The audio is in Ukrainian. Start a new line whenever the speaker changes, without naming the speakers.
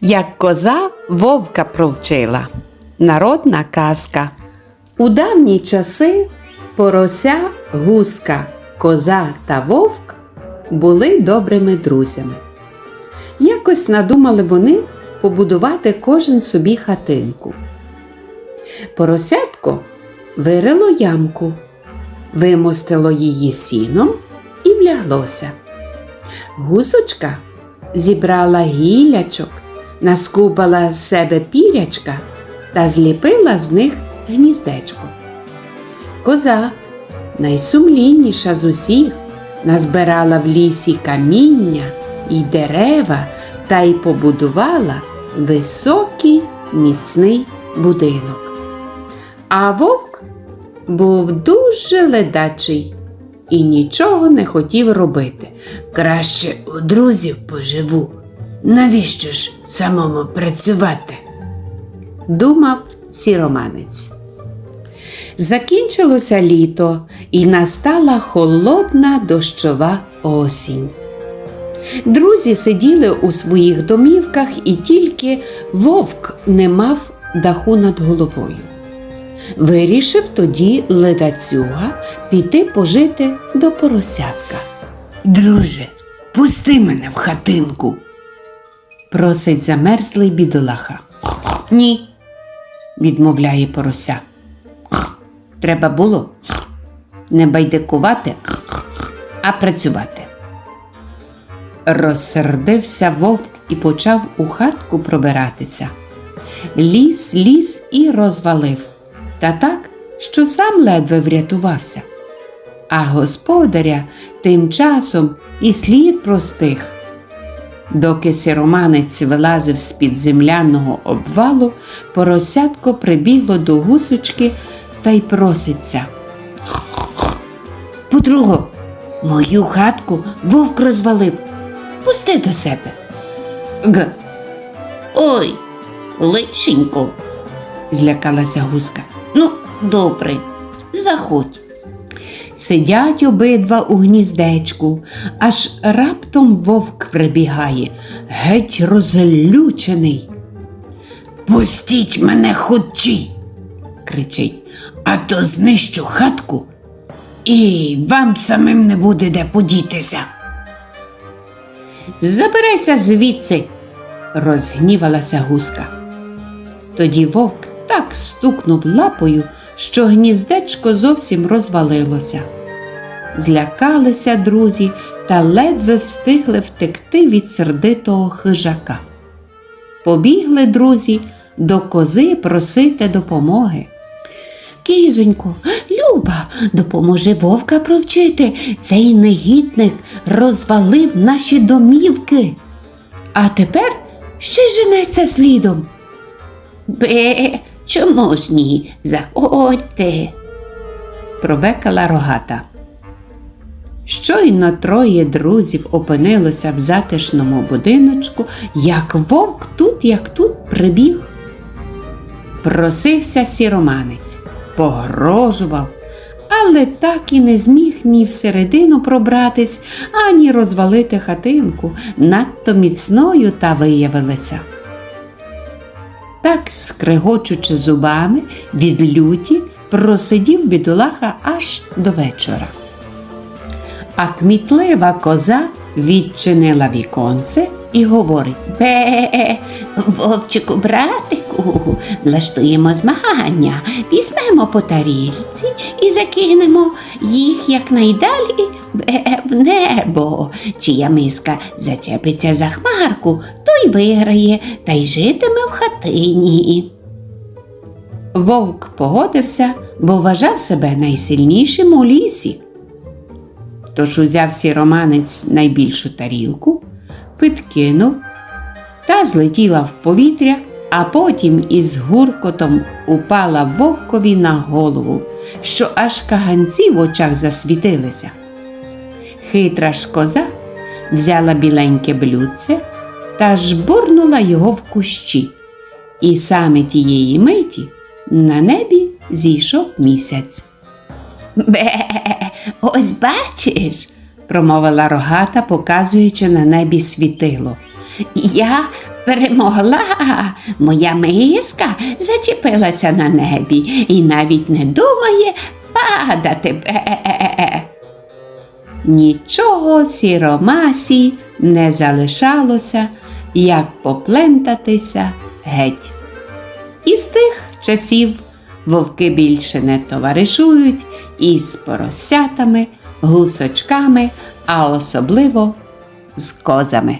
Як коза вовка провчила. Народна казка. У давні часи порося, гуска, коза та вовк були добрими друзями. Якось надумали вони побудувати кожен собі хатинку. Поросятко вирило ямку, вимостило її сіном і вляглося. Гусочка зібрала гілячок, наскубала з себе пірячка та зліпила з них гніздечко. Коза, найсумлінніша з усіх, назбирала в лісі каміння і дерева та й побудувала високий міцний будинок. А вовк був дуже ледачий і нічого не хотів робити.
Краще у друзів поживу. Навіщо ж самому працювати?
думав сіроманець. Закінчилося літо і настала холодна дощова осінь. Друзі сиділи у своїх домівках, і тільки вовк не мав даху над головою. Вирішив тоді ледацюга піти пожити до поросятка.
Друже, пусти мене в хатинку.
Просить замерзлий бідолаха. Ні, відмовляє порося. Треба було не байдикувати, а працювати. Розсердився вовк і почав у хатку пробиратися. Ліз, ліз і розвалив, та так, що сам ледве врятувався. А господаря тим часом і слід простих. Доки сіроманець вилазив з-під земляного обвалу, поросятко прибігло до гусочки та й проситься.
Подруго, мою хатку вовк розвалив. Пусти до себе.
Г.
Ой, лишенько.
злякалася гуска.
Ну, добре, заходь.
Сидять обидва у гніздечку, аж раптом вовк прибігає, геть розлючений,
Пустіть мене хочі,
кричить.
а то знищу хатку, і вам самим не буде де подітися.
Заберися звідси, розгнівалася гуска. Тоді вовк так стукнув лапою, що гніздечко зовсім розвалилося. Злякалися друзі та ледве встигли втекти від сердитого хижака. Побігли друзі до кози просити допомоги. Кізонько, Люба, допоможи вовка провчити. Цей негідник розвалив наші домівки. А тепер ще женеться слідом.
Бе, чому ж ні? Заходьте.
пробекала рогата. Щойно троє друзів опинилося в затишному будиночку, як вовк тут, як тут прибіг. Просився сіроманець, погрожував, але так і не зміг ні всередину пробратись, ані розвалити хатинку, надто міцною та виявилася. Так, скрегочучи зубами від люті, просидів бідолаха аж до вечора. А кмітлива коза відчинила віконце і говорить
Бе, вовчику, братику, влаштуємо змагання, візьмемо по тарілці і закинемо їх якнайдалі в небо. Чия миска зачепиться за хмарку, виграє та й житиме в хатині.
Вовк погодився, бо вважав себе найсильнішим у лісі. Тож узяв сіроманець найбільшу тарілку, підкинув та злетіла в повітря, а потім із гуркотом упала вовкові на голову, що аж каганці в очах засвітилися. Хитра ж коза взяла біленьке блюдце та жбурнула його в кущі, і саме тієї миті на небі зійшов місяць.
Бе, ось бачиш,
промовила рогата, показуючи на небі світило.
я
перемогла. Моя миска зачепилася на небі і навіть не думає падати. Бе. Нічого сіромасі не залишалося, як поплентатися геть. І з тих часів вовки більше не товаришують із поросятами, гусочками, а особливо з козами.